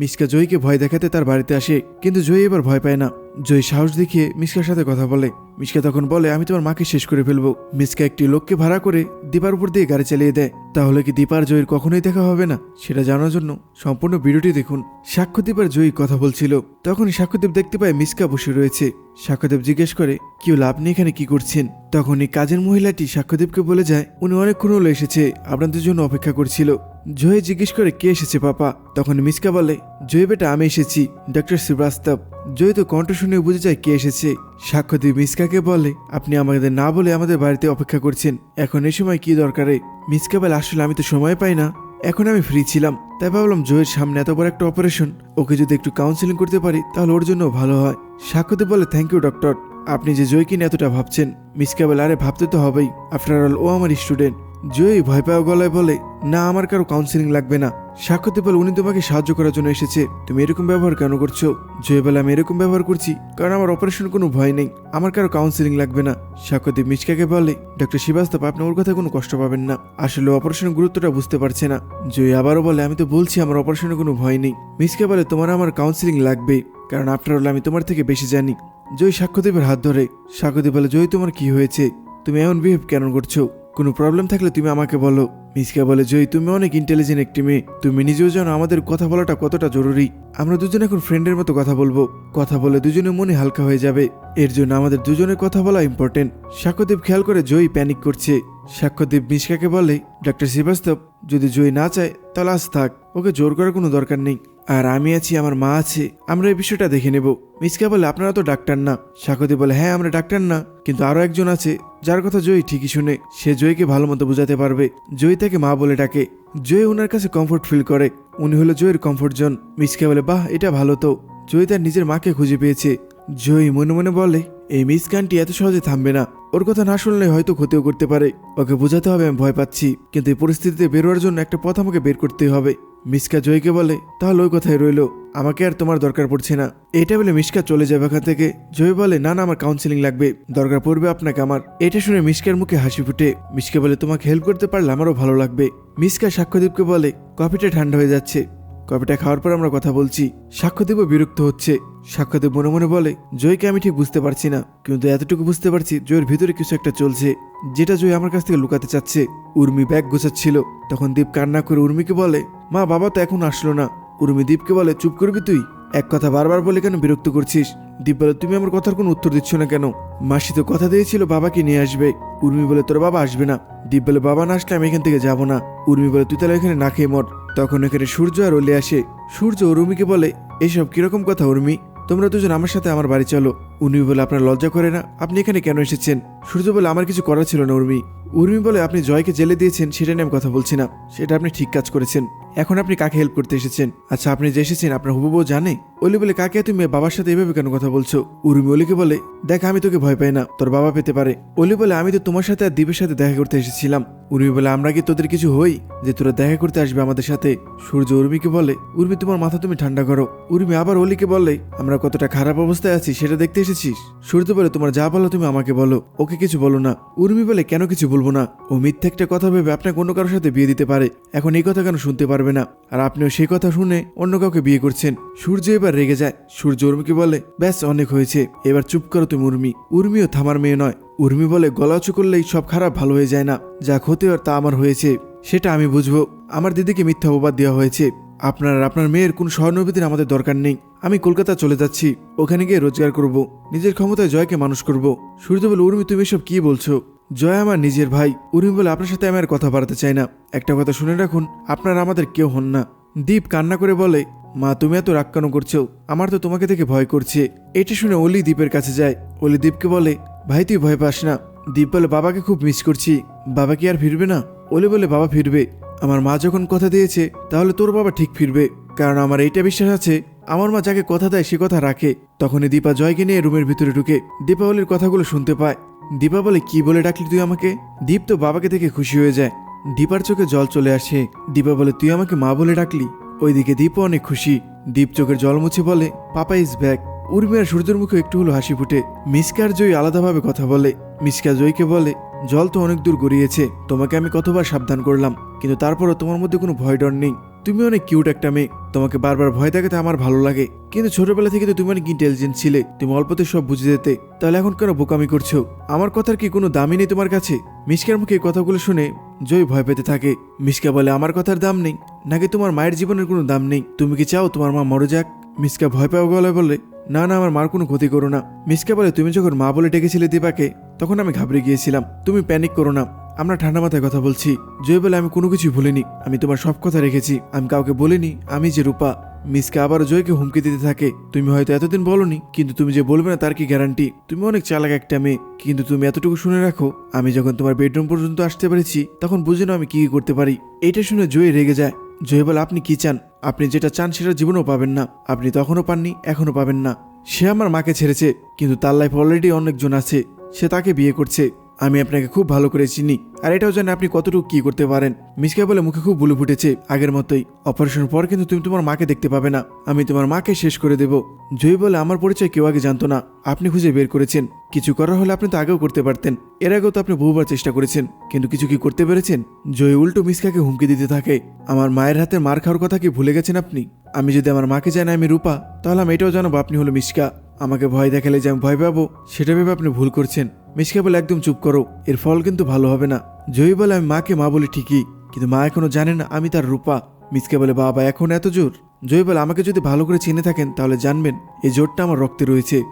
মিসকা জয়ীকে ভয় দেখাতে তার বাড়িতে আসে, কিন্তু জয়ী এবার ভয় পায় না। জয়ী সাহস দেখিয়ে মিসকার সাথে কথা বলে। মিসকা তখন বলে, আমি তোমার মাকে শেষ করে ফেলব। মিসকা একটি লোককে ভাড়া করে দীপার উপর দিয়ে গাড়ি চালিয়ে দেয়। তাহলে কি দীপার জয়ীর কখনোই দেখা হবে না? সেটা জানার জন্য সম্পূর্ণ ভিডিওটি দেখুন। সাক্ষ্যদীপ আর জয়ী কথা বলছিল। তখন সাক্ষ্যদীপ দেখতে পায় মিসকা বসে রয়েছে। সাক্ষ্যদেব জিজ্ঞেস করে, কেউ লাভ আপনি এখানে কি করছেন? তখনই কাজের মহিলাটি সাক্ষ্যদেবকে বলে যায়, উনি অনেকক্ষণ হলো এসেছে। আপনাদের জন্য অপেক্ষা করছিল। জয় জিজ্ঞেস করে, কে এসেছে পাপা? তখন মিসকা বলে জয় বেটা, আমি এসেছি ডক্টর শ্রীবাস্তব। জয় তো কণ্ঠ শুনে বুঝে যায় কে এসেছে। সাক্ষ্যদেব মিসকাকে বলে, আপনি আমাদের না বলে আমাদের বাড়িতে অপেক্ষা করছেন। এখন এ সময় কি দরকারে মিসকা বলে, আসলে আমি তো সময় পাই না। এখন আমি ফ্রি ছিলাম। তাই ভাবলাম জয়ের সামনে এত বড় একটা অপারেশন। ওকে যদি একটু কাউন্সিলিং করতে পারি, তাহলে ওর জন্য ভালো হয়। সাক্ষ্যদেব বলে থ্যাংক ইউ ডক্টর আপনি যে জয়কে নিয়ে এতটা ভাবছেন, মিসকা বলে, আরে, ভাবতে তো হবেই। আফটার অল ও আমার স্টুডেন্ট জয়ী ভয় পাওয়া গলায় বলে, না, আমার কারও কাউন্সিলিং লাগবে না। সাক্ষ্যতে বলে উনি তোমাকে সাহায্য করার জন্য এসেছে। তুমি এরকম ব্যবহার কেন করছ? জয় বলে, আমি এরকম ব্যবহার করছি কারণ আমার অপারেশন কোনো ভয় নেই। আমার কারও কাউন্সিলিং লাগবে না। সাক্ষ্যদীপ মিসকাকে বলে ডক্টর শিবাস্তব, আপনি ওর কথা কোনো কষ্ট পাবেন না। আসলে অপারেশনের গুরুত্বটা বুঝতে পারছে না। জয় আবারও বলে, আমি তো বলছি আমার অপারেশনের কোনো ভয় নেই। মিসকা বলে, তোমার আমার কাউন্সিলিং লাগবে, কারণ আফটার অল আমি তোমার থেকে বেশি জানি। জয় সাক্ষ্যদেবের হাত ধরে সাক্ষ্যদেব বলে জয় তোমার কি হয়েছে? তুমি এমন বিহেভ কেন করছ? কোনো প্রবলেম থাকলে তুমি আমাকে বলো। মিসকা বলে, জয়, তুমি অনেক ইন্টেলিজেন্ট একটি মেয়ে। তুমি নিজেও জানো আমাদের কথা বলাটা কতটা জরুরি। আমরা দুজন এখন ফ্রেন্ডের মতো কথা বলব। কথা বলে দুজনের মনে হালকা হয়ে যাবে। এর জন্য আমাদের দুজনের কথা বলা ইম্পর্টেন্ট সাক্ষ্যদেব খেয়াল করে জয় প্যানিক করছে। সাক্ষ্যদেব মিসকাকে বলে ডক্টর শ্রীবাস্তব, যদি জয় না চায়, তাহলে আজ থাক। ওকে জোর করার কোনো দরকার নেই। আর আমি আছি, আমার মা আছে। আমরা এই বিষয়টা দেখে নেব। মিসকা বলে, আপনারা তো ডাক্তার না। সাকতি বলে হ্যাঁ আমরা ডাক্তার না, কিন্তু আরও একজন আছে। যার কথা জয়ী ঠিকই শুনে, সে জয়কে ভালো মতো বোঝাতে পারবে। জয়ী তাকে মা বলে ডাকে। জয় ওনার কাছে কমফোর্ট ফিল করে। উনি হলো জয়ের কমফোর্ট জোন মিসকা বলে, বাহ, এটা ভালো তো। জয় তার নিজের মাকে খুঁজে পেয়েছে। জয় মনে মনে বলে, এই মিস গানটি এত সহজে থামবে না। ওর কথা না শুনলে হয়তো ক্ষতিও করতে পারে। ওকে বোঝাতে হবে, আমি ভয় পাচ্ছি। কিন্তু এই পরিস্থিতিতে বেরোয়ার জন্য একটা পথ আমাকে বের করতেই হবে। মিসকা জয়কে বলে, তাহলে ওই কথাই রইল। আমাকে আর তোমার দরকার পড়ছে না। এটা বলে মিসকা চলে যাবে এখান থেকে। জয় বলে, না না, আমার কাউন্সিলিং লাগবে। দরকার পড়বে আপনাকে আমার। এটা শুনে মিসকার মুখে হাসি ফুটে। মিসকা বলে, তোমাকে হেল্প করতে পারলে আমারও ভালো লাগবে। মিসকা সাক্ষ্যদীপকে বলে, কফিটা ঠান্ডা হয়ে যাচ্ছে। কফিটা খাওয়ার পর আমরা কথা বলছি। সাক্ষ্যদেবও বিরক্ত হচ্ছে। সাক্ষ্যদেব মনে মনে বলে, জয়কে আমি ঠিক বুঝতে পারছি না, কিন্তু এতটুকু বুঝতে পারছি জয়ের ভিতরে কিছু একটা চলছে, যেটা জয় আমার কাছ থেকে লুকাতে চাচ্ছে। উর্মি ব্যাগ গোছাচ্ছিল। তখন দীপ কান্না করে উর্মিকে বলে, মা, বাবা তো এখন আসলো না। উর্মি দীপকে বলে, চুপ করবি তুই? এক কথা বারবার বলে কেন বিরক্ত করছিস? দীপ বলে তুমি আমার কথার কোনো উত্তর দিচ্ছ না কেন? মাসি তো কথা দিয়েছিল বাবাকে নিয়ে আসবে। উর্মি বলে তোর বাবা আসবে না। দীপ বলে বাবা না আসলে আমি এখান থেকে যাব না। উর্মি বলে, তুই তাহলে এখানে না খেয়ে মর। তখন এখানে সূর্য আর ওলে আসে। সূর্য উর্মিকে বলে, এসব কীরকম কথা উর্মি? তোমরা দুজন আমার সাথে আমার বাড়ি চলো। উর্মি বলে, আপনার লজ্জা করে না? আপনি এখানে কেন এসেছেন? সূর্য বলে, আমার কিছু করার ছিল না, উর্মি। উর্মি বলে, আপনি জয়কে জেলে দিয়েছেন, সেটা নিয়ে আমি কথা বলছি না। সেটা আপনি ঠিক কাজ করেছেন। এখন আপনি কাকে হেল্প করতে এসেছেন? আচ্ছা আপনি যে এসেছেন, আপনার হুবু বউ জানে? অলি বলে, কাকে তুমি বাবার সাথে এভাবে কেন কথা বলছো? উর্মি অলিকে বলে, দেখ, আমি তোকে ভয় পাই না, তোর বাবা পেতে পারে। অলি বলে, আমি তো তোমার সাথে আর দ্বীপের সাথে দেখা করতে এসেছিলাম। উর্মি বলে, আমরা কি তোদের কিছু হই যে তোরা দেখা করতে আসবে আমাদের সাথে? সূর্য উর্মিকে বলে, উর্মি, তোমার মাথা তুমি ঠান্ডা করো। উর্মি আবার অলিকে বলে, আমরা কতটা খারাপ অবস্থায় আছি, সেটা দেখতে এসেছিস? সূর্য বলে, তোমার যা বলো তুমি আমাকে বলো। ওকে কিছু বলো না। উর্মি বলে, কেন কিছু বলব না? ও মিথ্যে একটা কথা ভেবে আপনাকে অন্য কারোর সাথে বিয়ে দিতে পারে। এখন এই কথা কেন শুনতে পারবে না? আর আপনিও সেই কথা শুনে অন্য কাউকে বিয়ে করছেন। সূর্য এবার রেগে যায়। সূর্য উর্মিকে বলে, ব্যাস, অনেক হয়েছে। এবার চুপ করো তুমি উর্মি। উর্মিও থামার মেয়ে নয়। উর্মি বলে, গলা উঁচু করলেই সব খারাপ, ভালো হয়ে যায় না। যা ক্ষতি হওয়ার তা আমার হয়েছে। সেটা আমি বুঝব। আমার দিদিকে মিথ্যা অপবাদ দেওয়া হয়েছে। আপনার আপনার মেয়ের কোনো সহানুভূতির আমাদের দরকার নেই। আমি কলকাতা চলে যাচ্ছি। ওখানে গিয়ে রোজগার করব। নিজের ক্ষমতায় জয়কে মানুষ করব। সূর্য বলে, উর্মি, তুমি এসব কি বলছো? জয় আমার নিজের ভাই। উর্মি বলে, আপনার সাথে আমি আর কথা বাড়াতে চাই না। একটা কথা শুনে রাখুন, আপনারা আমাদের কেউ হন না। দীপ কান্না করে বলে, মা, তুমি এত রাগ কেন করছ? আমার তো তোমাকে দেখে ভয় করছে। এটা শুনে অলি দীপের কাছে যায়। অলি দীপকে বলে, ভাই, তুই ভয় পাস না। দীপ বলে, বাবাকে খুব মিস করছি। বাবা কি আর ফিরবে না? অলি বলে, বাবা ফিরবে। আমার মা যখন কথা দিয়েছে, তাহলে তোর বাবা ঠিক ফিরবে। কারণ আমার এইটা বিশ্বাস আছে, আমার মা যাকে কথা দেয় সে কথা রাখে। তখনই দীপা জয়কে নিয়ে রুমের ভিতরে ঢুকে দীপাবলির কথাগুলো শুনতে পায়। দীপা বলে, কি বলে ডাকলি তুই আমাকে? দীপ তো বাবাকে দেখে খুশি হয়ে যায়। দীপার চোখে জল চলে আসে। দীপা বলে, তুই আমাকে মা বলে ডাকলি? ওইদিকে দীপও অনেক খুশি। দীপ চোখের জল মুছে বলে, পাপা ইজ ব্যাক। উর্মি আর সূর্যের মুখে একটু হলো হাসি ফুটে। মিসকার জয়ী আলাদাভাবে কথা বলে। মিসকা জয়কে বলে জল তো অনেক দূর গড়িয়েছে, তোমাকে আমি কতবার সাবধান করলাম, কিন্তু তারপরও তোমার মধ্যে কোনো ভয় ডর নেই। তুমি অনেক কিউট একটা মেয়ে, তোমাকে বারবার ভয় দেখাতে আমার ভালো লাগে, কিন্তু ছোটবেলা থেকে তো তুমি অনেক ইন্টেলিজেন্ট ছিলে, তুমি অল্পতে সব বুঝে যেতে, তাহলে এখন কেন বোকামি করছ? আমার কথার কি কোনো দামই নেই তোমার কাছে? মিসকার মুখে এই কথাগুলো শুনে জয় ভয় পেতে থাকে। মিসকা বলে, আমার কথার দাম নেই, নাকি তোমার মায়ের জীবনের কোনো দাম নেই? তুমি কি চাও তোমার মা মরে যাক? মিসকা ভয় পাওয়া গলায় বলে না না, আমার মার কোনো ক্ষতি করো না। মিসকে বলে, তুমি যখন মা বলে ডেকেছিলে দীপাকে, তখন আমি ঘাবড়ে গিয়েছিলাম। তুমি প্যানিক করো না। আমরা ঠান্ডা মাথায় কথা বলছি। জয় বলে, আমি কোনো কিছু ভুলিনি। আমি তোমার সব কথা রেখেছি। আমি কাউকে বলিনি। আমি যে রূপা। মিসকে আবার জয়কে হুমকি দিতে থাকে। তুমি হয়তো এতদিন বলনি, কিন্তু তুমি যে বলবে না তার কি গ্যারান্টি তুমি অনেক চালাক একটা মেয়ে, কিন্তু তুমি এতটুকু শুনে রাখো, আমি যখন তোমার বেডরুম পর্যন্ত আসতে পেরেছি, তখন বুঝে নাও আমি কি করতে পারি। এটা শুনে জয় রেগে যায়। জয় বলে, আপনি কি চান? আপনি যেটা চান সেটা জীবনেও পাবেন না। আপনি তখনও পাননি, এখনও পাবেন না। সে আমার মাকে ছেড়েছে, কিন্তু তার লাইফ অলরেডি অনেকজন আছে। সে তাকে বিয়ে করছে। আমি আপনাকে খুব ভালো করে চিনি। আর এটাও জানি আপনি কতটুকু কি করতে পারেন। মিসকে বলে মুখে খুব বুলু ফুটেছে আগের মতোই। অপারেশন পর কিন্তু তুমি তোমার মাকে দেখতে পাবে না। আমি তোমার মাকে শেষ করে দেব। জয় বলে, আমার পরিচয় কেউ আগে জানতো না। আপনি খুঁজে বের করেছেন। কিছু করার হলে আপনি তো আগেও করতে পারতেন। এর আগেও তো আপনি বহুবার চেষ্টা করেছেন। কিন্তু কিছু কি করতে পেরেছেন? জয় উল্টো মিসকাকে হুমকি দিতে থাকে। আমার মায়ের হাতে মার খাওয়ার কথা কি ভুলে গেছেন আপনি? আমি যদি আমার মাকে জানাই আমি রূপা, তাহলে আমি এটাও জানাব আপনি হলো মিসকা। আমাকে ভয় দেখালে যে আমি ভয় পাবো, সেটা ভেবে আপনি ভুল করছেন। মিসকে বলে, একদম চুপ করো। এর ফল কিন্তু ভালো হবে না। জয়ী বলে আমি মাকে মা বলি ঠিকই, কিন্তু মা এখনও না আমি তার রূপা। মিসকে বলে, বাবা, এখন এত জোর? জয়ী বলে, আমাকে যদি ভালো করে চিনে থাকেন, তাহলে জানবেন, এই জোরটা আমার রক্তে রয়েছে।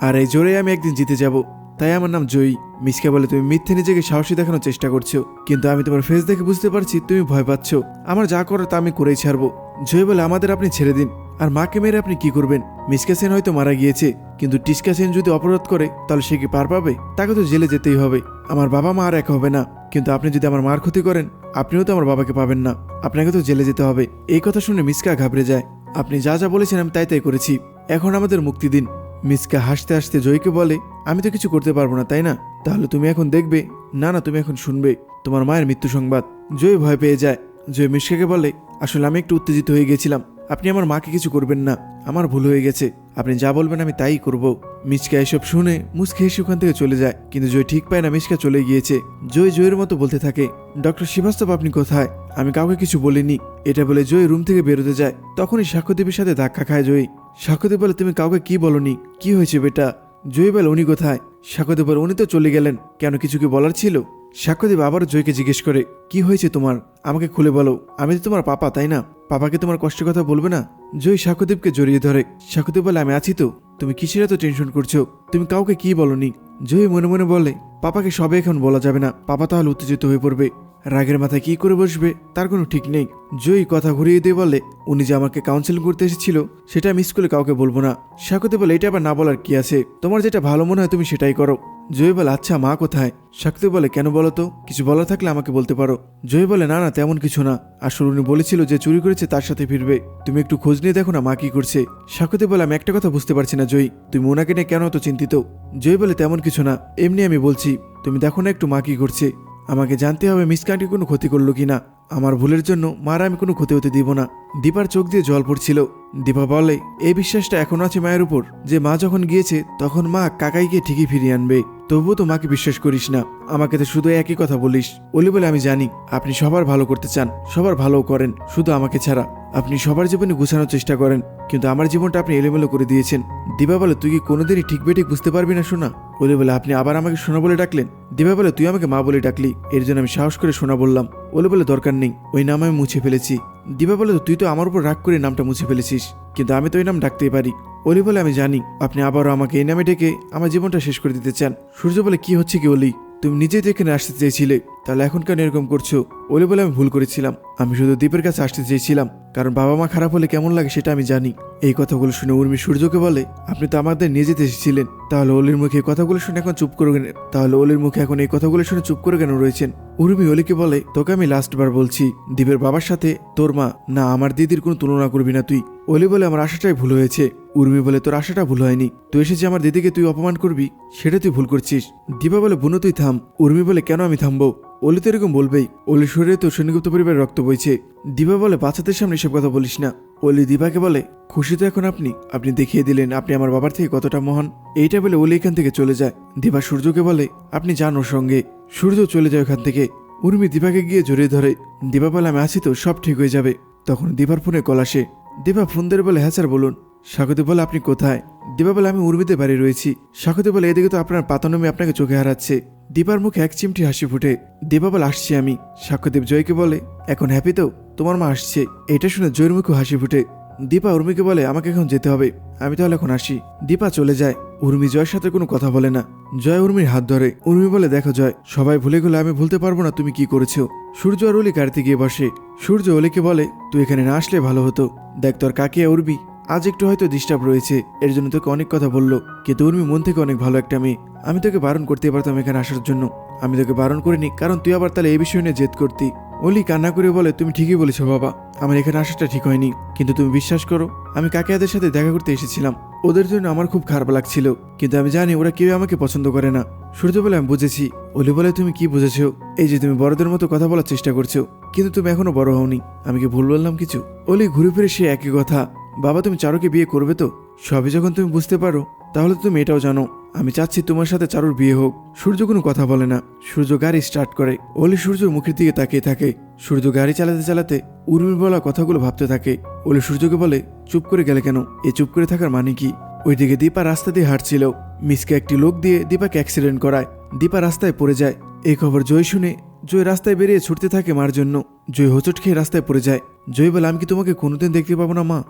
আর এই জোরে আমি একদিন জিতে যাব। তাই আমার নাম জয়ী। মিসকে বলে, তুমি মিথ্যে নিজেকে সাহসী দেখানোর চেষ্টা করছ, কিন্তু আমি তোমার ফেস দেখে বুঝতে পারছি, তুমি ভয় পাচ্ছ। আমার যা করার তা আমি করেই ছাড়বো। জয়ী বলে, আমাদের আপনি ছেড়ে দিন। আর মাকে মেরে আপনি কি করবেন? মিসকা সেন হয়তো মারা গিয়েছে, কিন্তু টিসকা সেন যদি অপরাধ করে, তাহলে সে কি পার পাবে? তাকে তো জেলে যেতেই হবে। আমার বাবা মা আর এক হবে না। কিন্তু আপনি যদি আমার মার ক্ষতি করেন, আপনিও তো আমার বাবাকে পাবেন না। আপনাকে তো জেলে যেতে হবে। এই কথা শুনে মিসকা ঘাবড়ে যায়। আপনি যা যা বলেছেন আমি তাই তাই করেছি। এখন আমাদের মুক্তি দিন। মিসকা হাসতে হাসতে জয়কে বলে, আমি তো কিছু করতে পারব না, তাই না? তাহলে তুমি এখন দেখবে। না না, তুমি এখন শুনবে। তোমার মায়ের মৃত্যু সংবাদ। জয় ভয় পেয়ে যায়। জয় মিসকাকে বলে, আসলে আমি একটু উত্তেজিত হয়ে গেছিলাম আপনি আমার মাকে কিছু করবেন না। আমার ভুল হয়ে গেছে। আপনি যা বলবেন আমি তাই করব। মিচকা এসব শুনে মুসকে হেসে ওখান থেকে চলে যায়। কিন্তু জয় ঠিক পায় না মিচকা চলে গিয়েছে। জয় জয়ের মতো বলতে থাকে, ডক্টর শ্রীবাস্তব আপনি কোথায়? আমি কাউকে কিছু বলিনি। এটা বলে জয় রুম থেকে বেরোতে যায়। তখনই সাক্ষ্যদেবীর সাথে ধাক্কা খায় জয়। সাক্ষ্যদেব বলে, তুমি কাউকে কি বলনি? কি হয়েছে বেটা? জয় বলে, উনি কোথায়? সাক্ষ্যদেব বলে, উনি তো চলে গেলেন। কেন, কিছু কি বলার ছিল? সাক্ষ্যদেব আবার জয়কে জিজ্ঞেস করে, কি হয়েছে তোমার? আমাকে খুলে বলো। আমি তো তোমার পাপা, তাই না? পাপাকে তোমার কষ্টের কথা বলবে না? জয় সাক্ষ্যদেবকে জড়িয়ে ধরে, সাক্ষ্যদেব বলে, আমি আছি তো। তুমি কিসের এত টেনশন করছ? তুমি কাউকে কি বলনি? জয় মনে মনে বলে, পাপাকে সবে এখন বলা যাবে না। পাপা তাহলে উত্তেজিত হয়ে পড়বে। রাগের মাথায় কি করে বসবে, তার কোনো ঠিক নেই। জয়ী কথা ঘুরিয়ে দিয়ে বলে, উনি যে আমাকে কাউন্সিলিং করতে এসেছিল, সেটা আমি স্কুলে কাউকে বলব না। সাকুতে বলে, এটা আবার না বলার কি আছে? তোমার যেটা ভালো মনে হয় তুমি সেটাই করো। জয় বলে আচ্ছা মা কোথায়? শাকুতে বলে, কেন বলো তো? কিছু বলার থাকলে আমাকে বলতে পারো। জয় বলে, না না, তেমন কিছু না। আসলে উনি বলেছিল যে চুরি করেছে, তার সাথে ফিরবে। তুমি একটু খোঁজ নিয়ে দেখো না মা কি করছে। শাকুতে বলে, আমি একটা কথা বুঝতে পারছি না জয়ী। তুমি ওনাকে নিয়ে কেন এত চিন্তিত? জয় বলে, তেমন কিছু না। এমনি আমি বলছি, তুমি দেখো না একটু মা কি করছে। আমাকে জানতে হবে মিসকানটি কোনো ক্ষতি করল কি না আমার ভুলের জন্য মারা আমি কোনো ক্ষতি হতে দিব না। দীপার চোখ দিয়ে জল পড়ছিল। দীপা বলে, এই বিশ্বাসটা এখনও আছে মায়ের উপর। যে মা যখন গিয়েছে, তখন মা কাকাইকে ঠিকই ফিরিয়ে আনবে। তবুও তো মাকে বিশ্বাস করিস না। আমাকে তো শুধু একই কথা বলিস। বলি বলে আমি জানি, আপনি সবার ভালো করতে চান। সবার ভালো করেন, শুধু আমাকে ছাড়া। আপনি সবার জীবনে গুছানোর চেষ্টা করেন। কিন্তু আমার জীবনটা আপনি এলোমেলো করে দিয়েছেন। দিবা বলে, তুই কি কোনোদিনই ঠিক বেঠিক বুঝতে পারবি না শোনা বলে বলে, আপনি আবার আমাকে সোনা বলে ডাকলেন? দিবা বলে, তুই আমাকে মা বলে ডাকলি। এর জন্য আমি সাহস করে সোনা বললাম। বলে বলে, দরকার নেই, ওই নাম আমি মুছে ফেলেছি। দিবা বলে তুই তো আমার উপর রাগ করে নামটা মুছে ফেলেছিস, কিন্তু আমি তো ওই নাম ডাকতেই পারি। অলি বলে, আমি জানি, আপনি আবারও আমাকে এই নামে ডেকে আমার জীবনটা শেষ করে দিতে চান। সূর্য বলে, কি হচ্ছে কি অলি তুমি নিজেই তো এখানে আসতে চেয়েছিলে। তাহলে এখন কেন এরকম করছ? ওলি বলে আমি ভুল করেছিলাম। আমি শুধু দ্বীপের কাছে আসতে চেয়েছিলাম, কারণ বাবা মা খারাপ হলে কেমন লাগে সেটা আমি জানি। এই কথাগুলো শুনে উর্মি সূর্যকে বলে, আপনি তো আমাদের নিয়ে যেতে এসেছিলেন। তাহলে অলির মুখে এই কথাগুলো শুনে এখন চুপ করে তাহলে অলির মুখে এখন এই কথাগুলো শুনে চুপ করে কেন রয়েছেন? উর্মি অলিকে বলে, তোকে আমি লাস্ট বার বলছি দ্বীপের বাবার সাথে তোর মা, না, আমার দিদির কোনো তুলনা করবি না তুই। অলি বলে, আমার আশাটাই ভুল হয়েছে। উর্মি বলে, তোর আশাটা ভুল হয়নি। তুই এসে যে আমার দিদিকে তুই অপমান করবি, সেটা তুই ভুল করছিস। দীপা বলে, বুনো, তুই থাম। উর্মি বলে, কেন আমি থামবো? অলি তো এরকম বলবেই। অলি শরীরে তো সেনগুপ্ত পরিবারের রক্ত বইছে। দিবা বলে, বাচ্চাদের সামনে এসব কথা বলিস না। অলি দিবাকে বলে, খুশি তো এখন আপনি। আপনি দেখিয়ে দিলেন আপনি আমার বাবার থেকে কতটা মহান। এইটা বলে অলি এখান থেকে চলে যায়। দিবা সূর্যকে বলে, আপনি যান ওর সঙ্গে। সূর্য চলে যায় ওখান থেকে। উর্মি দিবাকে গিয়ে জড়িয়ে ধরে। দিবা বলে, আমি আছি তো, সব ঠিক হয়ে যাবে। তখন দিবার ফোনে কল আসে। দীপা ফোন ধরে বলে হ্যাঁ স্যার, বলুন। স্বাগতি বলে, আপনি কোথায়? দীপা বলে, আমি উর্মিতে বাড়ি রয়েছি। স্বাগতি বলে, এদিকে তো আপনার পাতানমি আপনাকে চোখে হারাচ্ছে। দীপার মুখে এক চিমটি হাসি ফুটে। দীপা বলে, আসছি আমি। সাক্ষ্যদেব জয়কে বলে, এখন হ্যাপি তো? তোমার মা আসছে। এটা শুনে জয়ের মুখে হাসি ফুটে। দীপা উর্মিকে বলে, আমাকে এখন যেতে হবে। আমি তাহলে এখন আসি। দীপা চলে যায়। উর্মি জয়ের সাথে কোনো কথা বলে না। জয় উর্মির হাত ধরে। উর্মি বলে, দেখো জয়, সবাই ভুলে গেলে আমি ভুলতে পারব না, তুমি কি করেছ? সূর্য আর অলি গাড়িতে গিয়ে বসে। সূর্য অলিকে বলে, তুই এখানে না আসলে ভালো হতো। দেখ তোর কাকিয়া উর্মি। আজ একটু হয়তো ডিস্টার্ব রয়েছে। এর জন্য তোকে অনেক কথা বলল। কিন্তু উর্মি মন থেকে অনেক ভালো একটা মেয়ে। আমি তোকে বারণ করতে পারতাম এখানে আসার জন্য। আমি তোকে বারণ করিনি, কারণ তুই আবার তাহলে এই বিষয় নিয়ে জেদ করতি। অলি কান্না করে বলে, তুমি ঠিকই বলেছ বাবা। আমার এখানে আসাটা ঠিক হয়নি। কিন্তু তুমি বিশ্বাস করো, আমি কাকিয়াদের সাথে দেখা করতে এসেছিলাম। ওদের জন্য আমার খুব খারাপ লাগছিল। কিন্তু আমি জানি ওরা কেউ আমাকে পছন্দ করে না। সূর্য বলে, আমি বুঝেছি। অলি বলে, তুমি কি বুঝেছ? এই যে তুমি বড়দের মতো কথা বলার চেষ্টা করছ। কিন্তু তুমি এখনও বড় হওনি। আমি কি ভুল বললাম কিছু? অলি ঘুরে ফিরে সে একই কথা। বাবা তুমি চারুকে বিয়ে করবে তো? সবই যখন তুমি বুঝতে পারো, তাহলে তো তুমি এটাও জানো। আমি চাচ্ছি তোমার সাথে চারুর বিয়ে হোক। সূর্য কোনো কথা বলে না। সূর্য গাড়ি স্টার্ট করে। অলি সূর্যর মুখের দিকে তাকিয়ে থাকে। সূর্য গাড়ি চালাতে চালাতে উর্মির বলা কথাগুলো ভাবতে থাকে। অলি সূর্যকে বলে, চুপ করে গেলে কেন? এ চুপ করে থাকার মানে কি? ওইদিকে দীপা রাস্তা দিয়ে হাঁটছিল। মিসকে একটি লোক দিয়ে দীপাকে অ্যাক্সিডেন্ট করায়। দীপা রাস্তায় পড়ে যায়। এই খবর জয় শুনে, জয় রাস্তায় বেরিয়ে ছুটতে থাকে মার জন্য। জয় হোঁচট খেয়ে রাস্তায় পড়ে যায়। জয় বলে, আমি কি তোমাকে কোনোদিন দেখতে পাবো না, মা?